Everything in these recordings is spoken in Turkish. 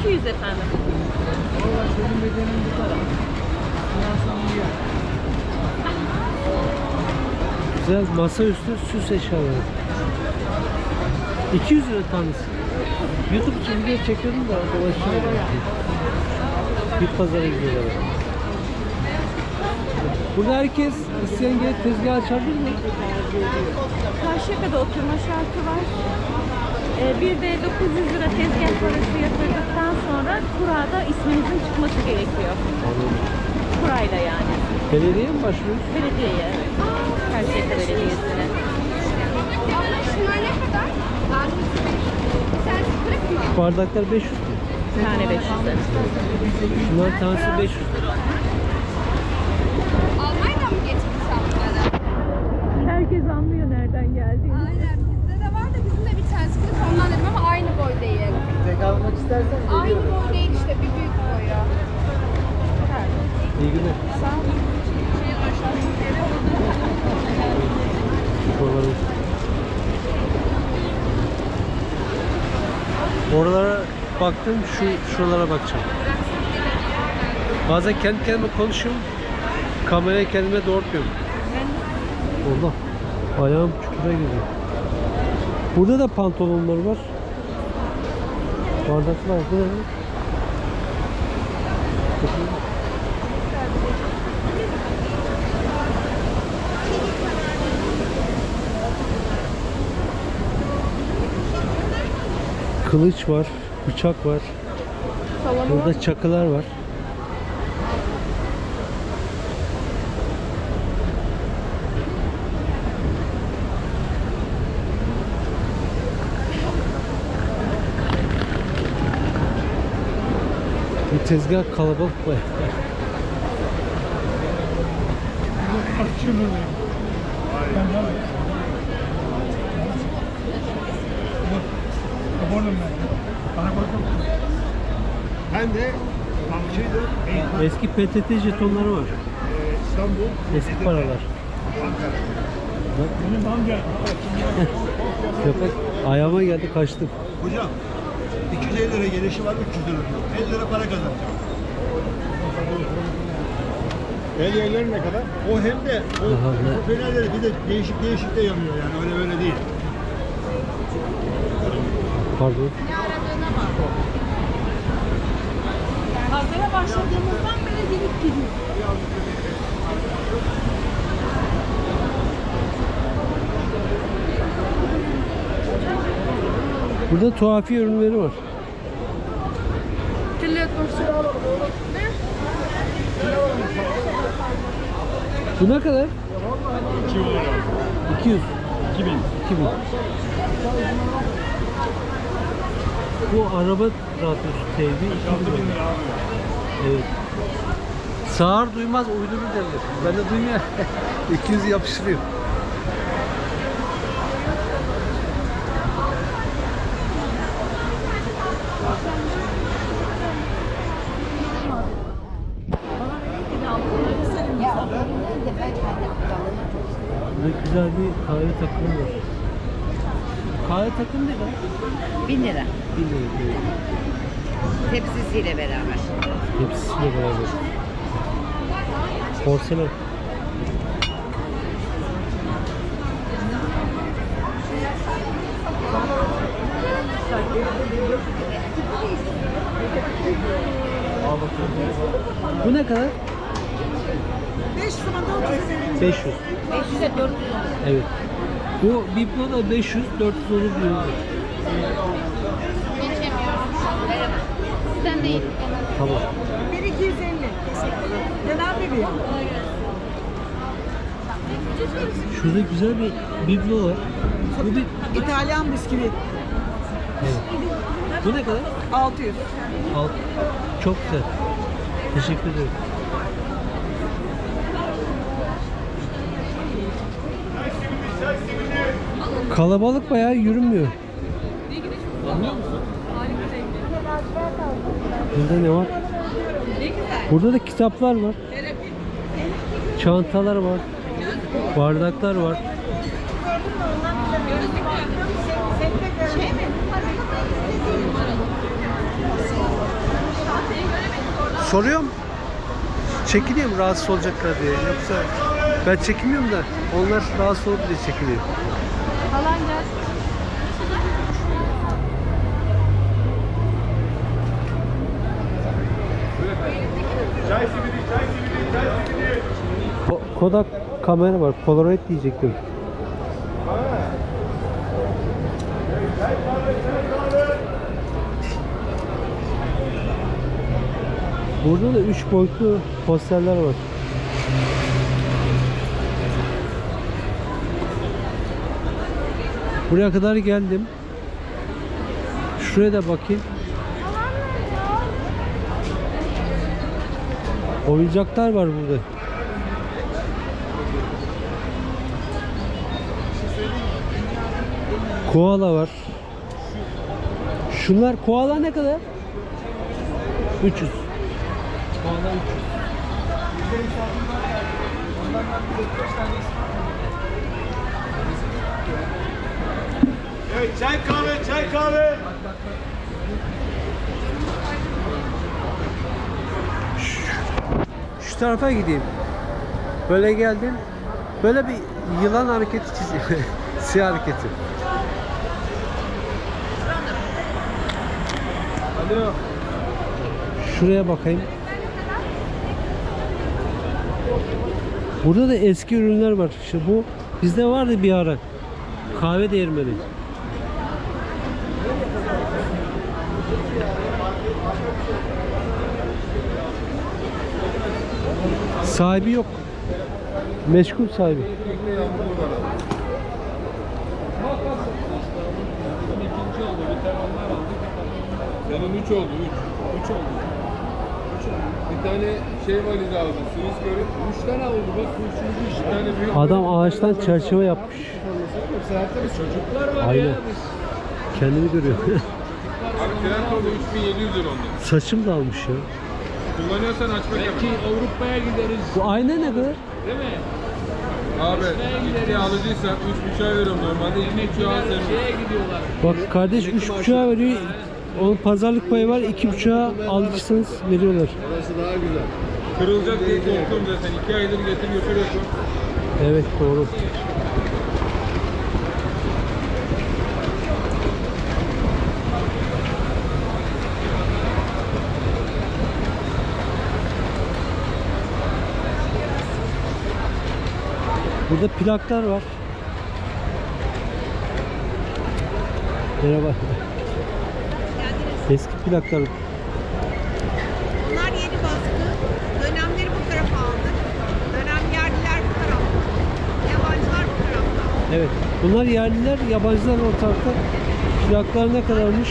200 efendim. Valla senin bedenin bu kadar. Güzel masaüstü süs eşyaları. 200 lira tanesi. YouTube için video çekiyordum da dolaşıyorum. Bir pazara gidiyorlar. Burada herkes isteyen gelip tezgah açabilir mi? Karşıyaka'da oturma şartı var. Ee, bir de 900 lira tezgah parası yatırdıktan sonra kurada isminizin çıkması gerekiyor. Kurayla yani. Belediye mi başlıyoruz? Belediyeye. Karşıyaka Belediyesi'ne. Şunlar ne kadar? Sen kırık mı? Bardaklar 500 lira. Tane 500 lira. Şunların tanesi 500 lira. Almanya'dan mı bunları? Herkes anlıyor nereden geldiğini. Aynen bizde de var da bizim de bir tanesi kırık ondan dedim ama aynı boy değil. Tek almak istersen Aynı boy değil işte bir büyük boyu. İyi günler. Oraları. Oralara baktım, şu şuralara bakacağım. Bazen kendi kendime konuşuyorum. Kamerayı kendime doğrultmuyorum. Allah. Ayağım çukura giriyor. Burada da pantolonlar var. Bardaklar. Bu ne? Kılıç var, bıçak var. Burada çakılar var. Tezgah kalabalık bayağı. Ben de şeyde Eski PTT jetonları var. İstanbul, Eski paralar. benim amca. Köpek ayağıma geldi kaçtım. Hocam 250 lira gelişi var 300 lira diyor. 50 lira para kazanacağım. Hediyeler ne kadar? O hem de o, ne? o fenerleri bir de değişik değişik de yanıyor yani öyle böyle değil. Pardon. Pazara başladığımızdan beri gelip gidiyor. Burada tuhafi ürünleri var. Bu ne kadar? 200 2000 2000 Bu araba radyosu TV 2000 lira. Evet. Sağır duymaz uydurur derler. Ben de duymuyor. 200 yapıştırıyor. Burada güzel bir kahve takımı var. Kahve takımı ne kadar? 1000 lira. 1000 lira. Tepsisiyle beraber. Hepsiyle beraber. Porselen. Bu ne kadar? 500 500. 500'e 400 Evet. Bu Biplo da 500, 400 olur diyor. Sizden değil. Tamam. 1250. Kenan bebeğim. Şurada güzel bir biblo var. Bu bir... İtalyan bisküvi. Evet. Bu ne kadar? 600. Alt. Çok güzel. Teşekkür ederim. Kalabalık bayağı yürünmüyor. Burada ne var? Burada da kitaplar var. Çantalar var. Bardaklar var. Soruyorum. Çekiniyorum rahatsız olacaklar diye. Yoksa ben çekinmiyorum da onlar rahatsız olur diye çekiniyor. Halan gel. Ko- Kodak kamera var. Polaroid diyecektim. Burada da üç boyutlu posterler var. Buraya kadar geldim. Şuraya da bakayım. Oyuncaklar var burada. Koala var. Şunlar koala ne kadar? 300. Koala 300. Evet çay kahve çay kahve. Şu tarafa gideyim. Böyle geldim. Böyle bir yılan hareketi çiziyor. Siyah hareketi. Alo. Şuraya bakayım. Burada da eski ürünler var. İşte bu bizde vardı bir ara. Kahve değirmeni. Sahibi yok. Meşgul sahibi. Senin üç oldu. Üç. Üç oldu. Üç oldu. Bir tane şey valiz aldı. Sürüs görüp. Üç tane oldu. Bak bu üçüncü iş. Bir tane büyük. Adam ağaçtan çerçeve yapmış. Çocuklar var Aynen. ya. Kendini görüyor. Abi tren oldu 3700 lira onda. Saçım da almış ya. Kullanıyorsan aç bakalım. Belki Avrupa'ya gideriz. Bu ayna ne kadar? Değil mi? Abi ciddi alıcıysan 3.5'a veriyorum normalde 2.5'a senin. Şeye gidiyorlar. Bak kardeş 3.5'a veriyor. Onun pazarlık payı var. 2.5'a alıcısınız veriyorlar. Orası daha güzel. Kırılacak diye korkuyorum zaten. 2 aydır getir götürüyorsun. Evet doğru. Burada plaklar var. Merhaba. Eski plaklar. Bunlar yeni baskı. Dönemleri bu tarafa aldık. Dönem yerliler bu tarafta. Yabancılar bu tarafta. Evet. Bunlar yerliler, yabancılar ortakta. Plaklar ne kadarmış?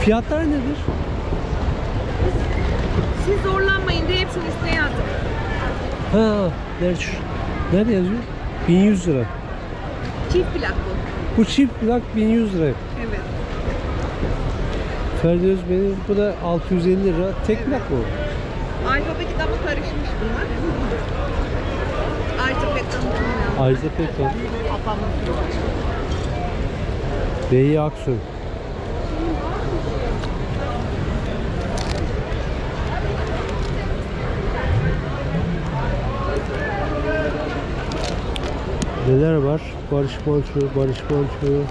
Fiyatlar nedir? Siz zorlanmayın diye hepsini üstüne yazdık. Ha, şu- nerede yazıyor? 1100 lira. Çift plak bu. Bu çift plak 1100 lira. Evet. Ferdi Özbey'in bu da 650 lira. Tek plak mı? Alfabetik ama karışmış bunlar. Ayrıca pek tanıtılmıyor. Ajda Pekkan. Beyi Aksoy. Neler var? Barış Manço, Barış Manço.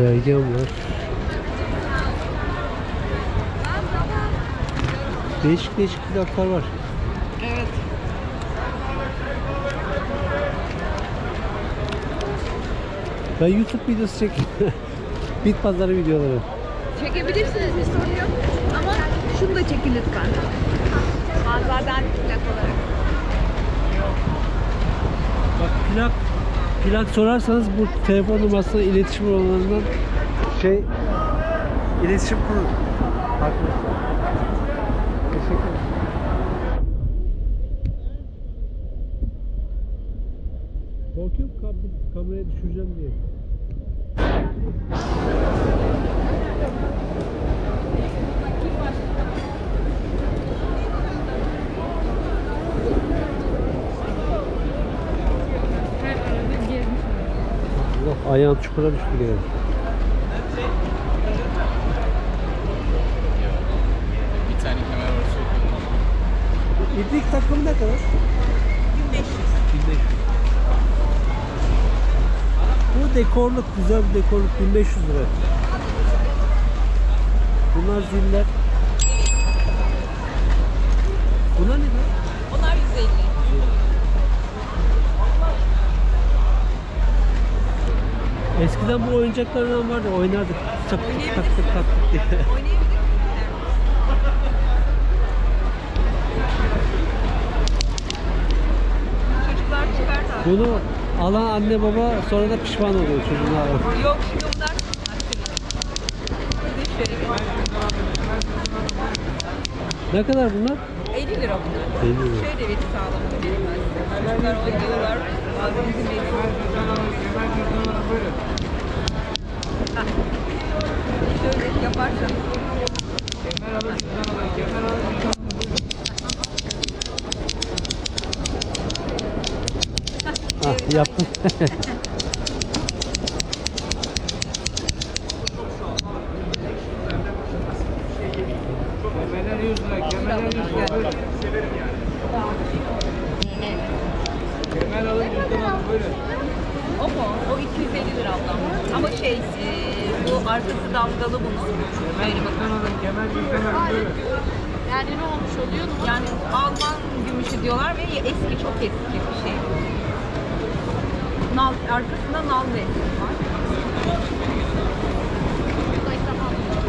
Dergen var. Değişik değişik plaklar var. Evet. Ben YouTube videosu çek. Bit pazarı videoları. Çekebilirsiniz bir sorun yok. Ama şunu da çekin lütfen. Azerden plak olarak. Bak plak plak sorarsanız bu telefon numarasına iletişim olanlarından şey iletişim kurun. Arkadaşlar. Teşekkür ederim. Korkuyorum kam- kamerayı düşüreceğim diye. Bak ayağım çukura düştü gene. Bir tane kemer var çok İbrik takımı ne kadar? 1500. 1500. Bu dekorluk güzel bir dekorluk 1500 lira. Bunlar ziller. Eskiden bu oyuncaklardan vardı, oynardık. Çak tık tak tık tak tık diye. Çocuklar çıkar. Bunu alan anne baba sonra da pişman oluyor çocuğuna. Yok şimdi bunlar Ne kadar bunlar? 50 lira bunlar. 50 lira. Şöyle bir ben size. Çocuklar oynuyorlar. Abimizin evi. Hah. Şöyle yaparsanız. Ah yaptım. Kemerler 100 lira, kemerler 100 lira. Buyurun. Kemer alın, cüzdan alın. Buyurun. O mu? O 250 lira ablam. Ama şey, e, bu arkası dalgalı bunun. Böyle bakın. Yani ne olmuş oluyor? Yani Alman gümüşü diyorlar ve eski, çok eski bir şey. Nal, arkasında nal resmi var.